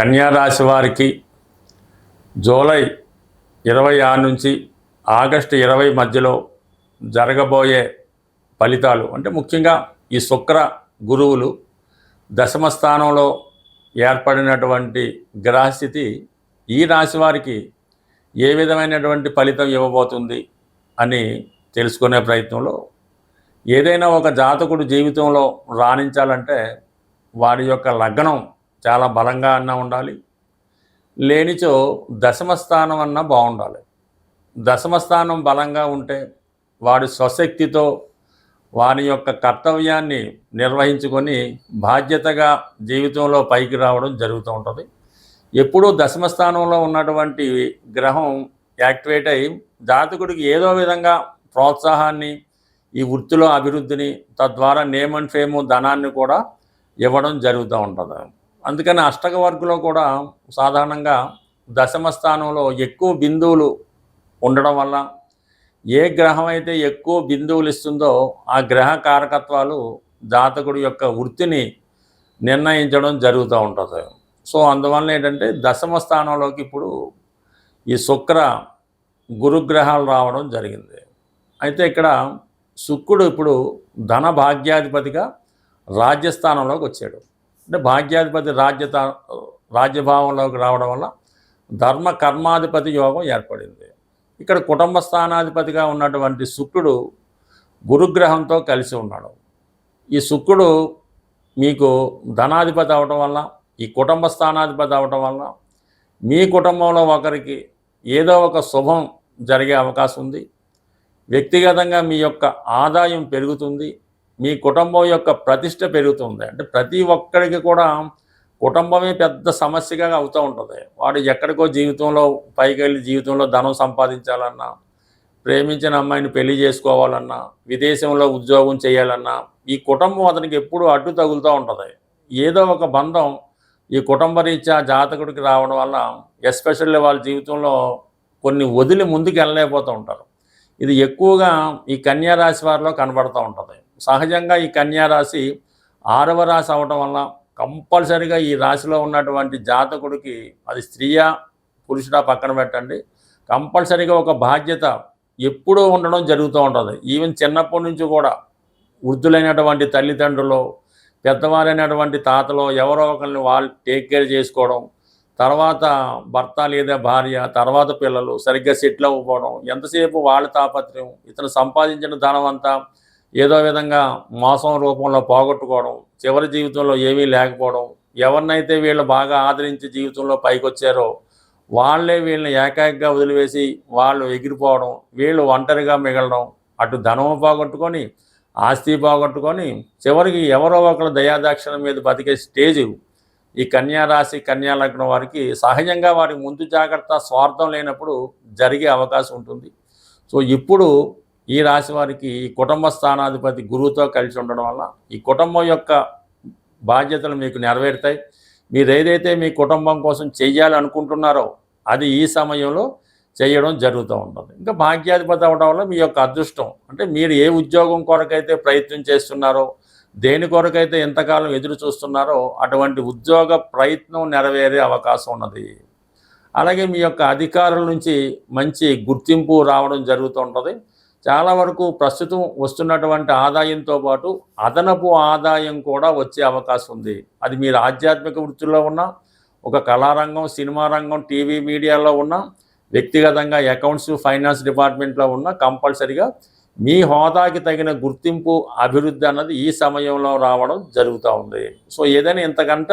కన్యారాశి వారికి జూలై ఇరవై ఆరు నుంచి ఆగస్టు ఇరవై మధ్యలో జరగబోయే ఫలితాలు. అంటే ముఖ్యంగా ఈ శుక్ర గురువులు దశమ స్థానంలో ఏర్పడినటువంటి గ్రహస్థితి ఈ రాశి వారికి ఏ విధమైనటువంటి ఫలితం ఇవ్వబోతుంది అని తెలుసుకునే ప్రయత్నంలో ఏదైనా ఒక జాతకుడు జీవితంలో రాణించాలంటే వారి యొక్క లగ్నం చాలా బలంగా అన్నా ఉండాలి. లేనిచో దశమ స్థానం అన్నా బాగుండాలి. దశమ స్థానం బలంగా ఉంటే వాడి స్వశక్తితో వారి యొక్క కర్తవ్యాన్ని నిర్వహించుకొని బాధ్యతగా జీవితంలో పైకి రావడం జరుగుతూ ఉంటుంది. ఎప్పుడూ దశమ స్థానంలో ఉన్నటువంటి గ్రహం యాక్టివేట్ అయి జాతకుడికి ఏదో విధంగా ప్రోత్సాహాన్ని ఈ వృత్తిలో అభివృద్ధిని తద్వారా నేమ్ అండ్ ఫేము ధనాన్ని కూడా ఇవ్వడం జరుగుతూ ఉంటుంది. అందుకని అష్టక వర్గులో కూడా సాధారణంగా దశమ స్థానంలో ఎక్కువ బిందువులు ఉండడం వల్ల ఏ గ్రహం అయితే ఎక్కువ బిందువులు ఇస్తుందో ఆ గ్రహ కారకత్వాలు జాతకుడి యొక్క వృత్తిని నిర్ణయించడం జరుగుతూ ఉంటుంది. సో అందువల్ల ఏంటంటే దశమ స్థానంలోకి ఇప్పుడు ఈ శుక్ర గురుగ్రహాలు రావడం జరిగింది. అయితే ఇక్కడ శుక్రుడు ఇప్పుడు ధన భాగ్యాధిపతిగా రాజ్యస్థానంలోకి వచ్చాడు. అంటే భాగ్యాధిపతి రాజ్య రాజ్యభావంలోకి రావడం వల్ల ధర్మ కర్మాధిపతి యోగం ఏర్పడింది. ఇక్కడ కుటుంబ స్థానాధిపతిగా ఉన్నటువంటి శుక్రుడు గురుగ్రహంతో కలిసి ఉన్నాడు. ఈ శుక్రుడు మీకు ధనాధిపతి అవటం వల్ల ఈ కుటుంబ స్థానాధిపతి అవటం వల్ల మీ కుటుంబంలో ఒకరికి ఏదో ఒక శుభం జరిగే అవకాశం ఉంది. వ్యక్తిగతంగా మీ యొక్క ఆదాయం పెరుగుతుంది. మీ కుటుంబం యొక్క ప్రతిష్ట పెరుగుతుంది. అంటే ప్రతి ఒక్కరికి కూడా కుటుంబమే పెద్ద సమస్యగా అవుతూ ఉంటుంది. వాడు ఎక్కడికో జీవితంలో పైకి వెళ్ళి జీవితంలో ధనం సంపాదించాలన్నా ప్రేమించిన అమ్మాయిని పెళ్ళి చేసుకోవాలన్నా విదేశంలో ఉద్యోగం చేయాలన్నా ఈ కుటుంబం అతనికి ఎప్పుడూ అడ్డు తగులుతూ ఉంటుంది. ఏదో ఒక బంధం ఈ కుటుంబ రీత్యా జాతకుడికి రావడం వల్ల ఎస్పెషల్లీ వాళ్ళ జీవితంలో కొన్ని వదిలి ముందుకు వెళ్ళలేకపోతూ ఉంటారు. ఇది ఎక్కువగా ఈ కన్యా రాశి వారిలో కనబడుతూ ఉంటుంది. సహజంగా ఈ కన్యా రాశి ఆరవ రాశి అవటం వల్ల కంపల్సరిగా ఈ రాశిలో ఉన్నటువంటి జాతకుడికి అది స్త్రీయా పురుషుడా పక్కన పెట్టండి. కంపల్సరిగా ఒక బాధ్యత ఎప్పుడూ ఉండడం జరుగుతూ ఉంటుంది. ఈవెన్ చిన్నప్పటి నుంచి కూడా వృద్ధులైనటువంటి తల్లిదండ్రులు పెద్దవారైనటువంటి తాతలో ఎవరో ఒకరిని వాళ్ళు టేక్ కేర్ చేసుకోవడం తర్వాత భర్త లేదా భార్య తర్వాత పిల్లలు సరిగ్గా సెటిల్ అవ్వకపోవడం ఎంతసేపు వాళ్ళ తాపత్రయం ఇతను సంపాదించిన ధనం అంతా ఏదో విధంగా మాసం రూపంలో పోగొట్టుకోవడం చివరి జీవితంలో ఏమీ లేకపోవడం ఎవరినైతే వీళ్ళు బాగా ఆదరించి జీవితంలో పైకొచ్చారో వాళ్ళే వీళ్ళని ఏకాగ్గా వదిలివేసి వాళ్ళు ఎగిరిపోవడం వీళ్ళు ఒంటరిగా మిగలడం అటు ధనము పోగొట్టుకొని ఆస్తి పోగొట్టుకొని చివరికి ఎవరో ఒకరు దయాదాక్షిణ మీద బతికే స్టేజ్ ఈ కన్యారాశి కన్యా లగ్నం వారికి సహజంగా వారి ముందు జాగ్రత్త స్వార్థం లేనప్పుడు జరిగే అవకాశం ఉంటుంది. సో ఇప్పుడు ఈ రాశి వారికి ఈ కుటుంబ స్థానాధిపతి గురువుతో కలిసి ఉండడం వల్ల ఈ కుటుంబం యొక్క బాధ్యతలు మీకు నెరవేరుతాయి. మీరు ఏదైతే మీ కుటుంబం కోసం చేయాలనుకుంటున్నారో అది ఈ సమయంలో చేయడం జరుగుతూ ఉంటుంది. ఇంకా భాగ్యాధిపతి అవడం వల్ల మీ యొక్క అదృష్టం అంటే మీరు ఏ ఉద్యోగం కొరకైతే ప్రయత్నం చేస్తున్నారో దేని కొరకైతే ఎంతకాలం ఎదురు చూస్తున్నారో అటువంటి ఉద్యోగ ప్రయత్నం నెరవేరే అవకాశం ఉన్నది. అలాగే మీ యొక్క అధికారుల నుంచి మంచి గుర్తింపు రావడం జరుగుతూ ఉంటుంది. చాలా వరకు ప్రస్తుతం వస్తున్నటువంటి ఆదాయంతో పాటు అదనపు ఆదాయం కూడా వచ్చే అవకాశం ఉంది. అది మీరు ఆధ్యాత్మిక వృత్తిలో ఉన్న ఒక కళారంగం సినిమా రంగం టీవీ మీడియాలో ఉన్న వ్యక్తిగతంగా అకౌంట్స్ ఫైనాన్స్ డిపార్ట్మెంట్లో ఉన్న కంపల్సరిగా మీ హోదాకి తగిన గుర్తింపు అభివృద్ధి అన్నది ఈ సమయంలో రావడం జరుగుతూ ఉంది. సో ఏదైనా ఇంతకంట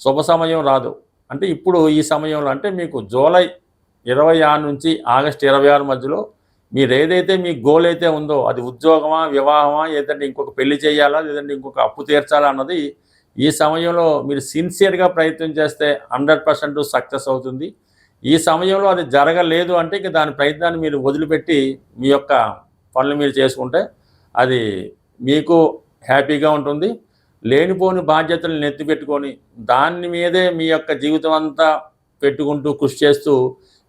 శుభ సమయం రాదు. అంటే ఇప్పుడు ఈ సమయంలో అంటే మీకు జూలై ఇరవై ఆరు నుంచి ఆగస్టు ఇరవై ఆరు మధ్యలో మీరు ఏదైతే మీ గోల్ అయితే ఉందో అది ఉద్యోగమా వివాహమా ఏదంటే ఇంకొక పెళ్ళి చేయాలా లేదంటే ఇంకొక అప్పు తీర్చాలా అన్నది ఈ సమయంలో మీరు సిన్సియర్గా ప్రయత్నం చేస్తే హండ్రెడ్ పర్సెంట్ సక్సెస్ అవుతుంది. ఈ సమయంలో అది జరగలేదు అంటే ఇక దాని ప్రయత్నాన్ని మీరు వదిలిపెట్టి మీ యొక్క పనులు మీరు చేసుకుంటే అది మీకు హ్యాపీగా ఉంటుంది. లేనిపోని బాధ్యతలు నెత్తిపెట్టుకొని దాని మీదే మీ యొక్క జీవితం అంతా పెట్టుకుంటూ కృషి చేస్తూ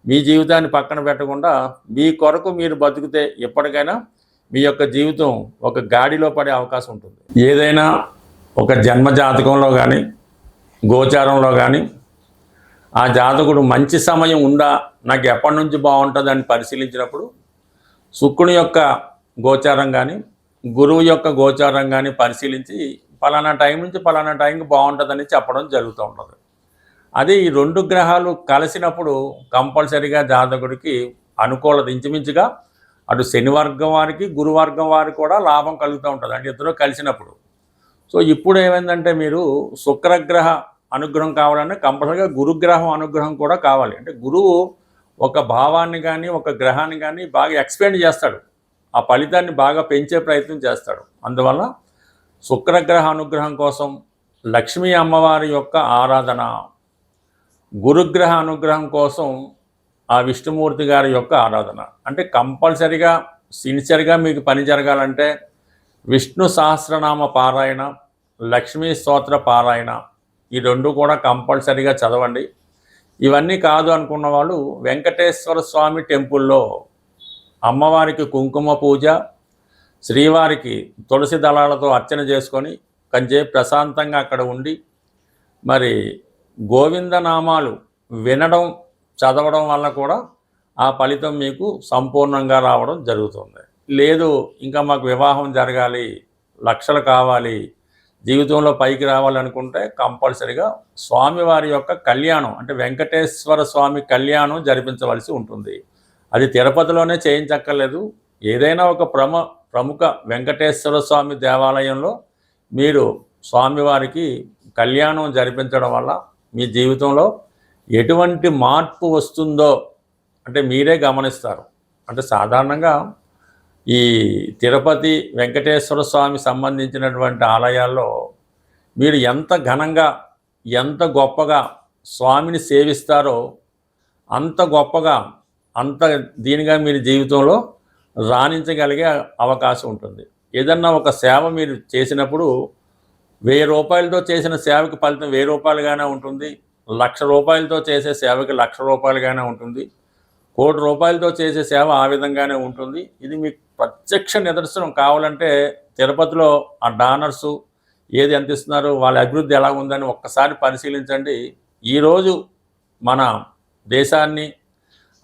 మీ జీవితాన్ని పక్కన పెట్టకుండా మీ కొరకు మీరు బతికితే ఎప్పటికైనా మీ యొక్క జీవితం ఒక గాడిలో పడే అవకాశం ఉంటుంది. ఏదైనా ఒక జన్మ జాతకంలో కానీ గోచారంలో కానీ ఆ జాతకుడు మంచి సమయం ఉందా నాకు ఎప్పటి నుంచి బాగుంటుందని పరిశీలించినప్పుడు శుక్రుని యొక్క గోచారం కానీ గురువు యొక్క గోచారం కానీ పరిశీలించి పలానా టైం నుంచి పలానా టైంకి బాగుంటుందని చెప్పడం జరుగుతూ ఉంటుంది. అదే ఈ రెండు గ్రహాలు కలిసినప్పుడు కంపల్సరిగా జాతకుడికి అనుకూలత ఇంచుమించుగా అటు శనివర్గం వారికి గురువర్గం వారికి కూడా లాభం కలుగుతూ ఉంటుంది. అంటే ఇద్దరు కలిసినప్పుడు. సో ఇప్పుడు ఏమైందంటే మీరు శుక్రగ్రహ అనుగ్రహం కావాలంటే కంపల్సరిగా గురుగ్రహం అనుగ్రహం కూడా కావాలి. అంటే గురువు ఒక భావాన్ని కానీ ఒక గ్రహాన్ని కానీ బాగా ఎక్స్పెండ్ చేస్తాడు. ఆ ఫలితాన్ని బాగా పెంచే ప్రయత్నం చేస్తాడు. అందువల్ల శుక్రగ్రహ అనుగ్రహం కోసం లక్ష్మీ అమ్మవారి యొక్క ఆరాధన గురుగ్రహ అనుగ్రహం కోసం ఆ విష్ణుమూర్తి గారి యొక్క ఆరాధన. అంటే కంపల్సరిగా సిన్సియర్గా మీకు పని జరగాలంటే విష్ణు సహస్రనామ పారాయణ లక్ష్మీ స్తోత్ర పారాయణ ఈ రెండు కూడా కంపల్సరిగా చదవండి. ఇవన్నీ కాదు అనుకున్న వాళ్ళు వెంకటేశ్వర స్వామి టెంపుల్లో అమ్మవారికి కుంకుమ పూజ శ్రీవారికి తులసి దళాలతో అర్చన చేసుకొని కొంచెం ప్రశాంతంగా అక్కడ ఉండి మరి గోవిందనామాలు వినడం చదవడం వల్ల కూడా ఆ ఫలితం మీకు సంపూర్ణంగా రావడం జరుగుతుంది. లేదు ఇంకా మాకు వివాహం జరగాలి లక్షలు కావాలి జీవితంలో పైకి రావాలనుకుంటే కంపల్సరిగా స్వామివారి యొక్క కళ్యాణం అంటే వెంకటేశ్వర స్వామి కళ్యాణం జరిపించవలసి ఉంటుంది. అది తిరుపతిలోనే చేయించక్కర్లేదు. ఏదైనా ఒక ప్రమ ప్రముఖ వెంకటేశ్వర స్వామి దేవాలయంలో మీరు స్వామివారికి కళ్యాణం జరిపించడం వల్ల మీ జీవితంలో ఎటువంటి మార్పు వస్తుందో అంటే మీరే గమనిస్తారు. అంటే సాధారణంగా ఈ తిరుపతి వెంకటేశ్వర స్వామి సంబంధించినటువంటి ఆలయాల్లో మీరు ఎంత ఘనంగా ఎంత గొప్పగా స్వామిని సేవిస్తారో అంత గొప్పగా అంత దీనిగా మీరు జీవితంలో రాణించగలిగే అవకాశం ఉంటుంది. ఏదన్నా ఒక సేవ మీరు చేసినప్పుడు వెయ్యి రూపాయలతో చేసిన సేవకి ఫలితం వెయ్యి రూపాయలుగానే ఉంటుంది. లక్ష రూపాయలతో చేసే సేవకి లక్ష రూపాయలుగానే ఉంటుంది. కోటి రూపాయలతో చేసే సేవ ఆ విధంగానే ఉంటుంది. ఇది మీకు ప్రత్యక్ష నిదర్శనం. కావాలంటే తిరుపతిలో ఆ డానర్సు ఏది ఎంత ఇస్తున్నారు వాళ్ళ అభివృద్ధి ఎలా ఉందని ఒక్కసారి పరిశీలించండి. ఈరోజు మన దేశాన్ని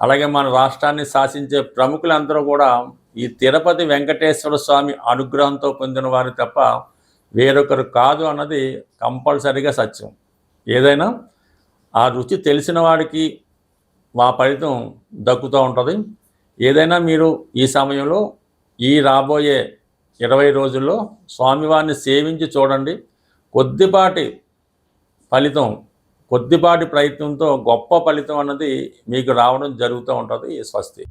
అలాగే మన రాష్ట్రాన్ని శాసించే ప్రముఖులందరూ కూడా ఈ తిరుపతి వెంకటేశ్వర స్వామి అనుగ్రహంతో పొందిన వారు తప్ప వేరొకరు కాదు అన్నది కంపల్సరిగా సత్యం. ఏదైనా ఆ రుచి తెలిసిన వాడికి మా ఫలితం దక్కుతూ ఉంటుంది. ఏదైనా మీరు ఈ సమయంలో ఈ రాబోయే ఇరవై రోజుల్లో స్వామివారిని సేవించి చూడండి. కొద్దిపాటి ఫలితం కొద్దిపాటి ప్రయత్నంతో గొప్ప ఫలితం అన్నది మీకు రావడం జరుగుతూ ఉంటుంది. స్వస్తి.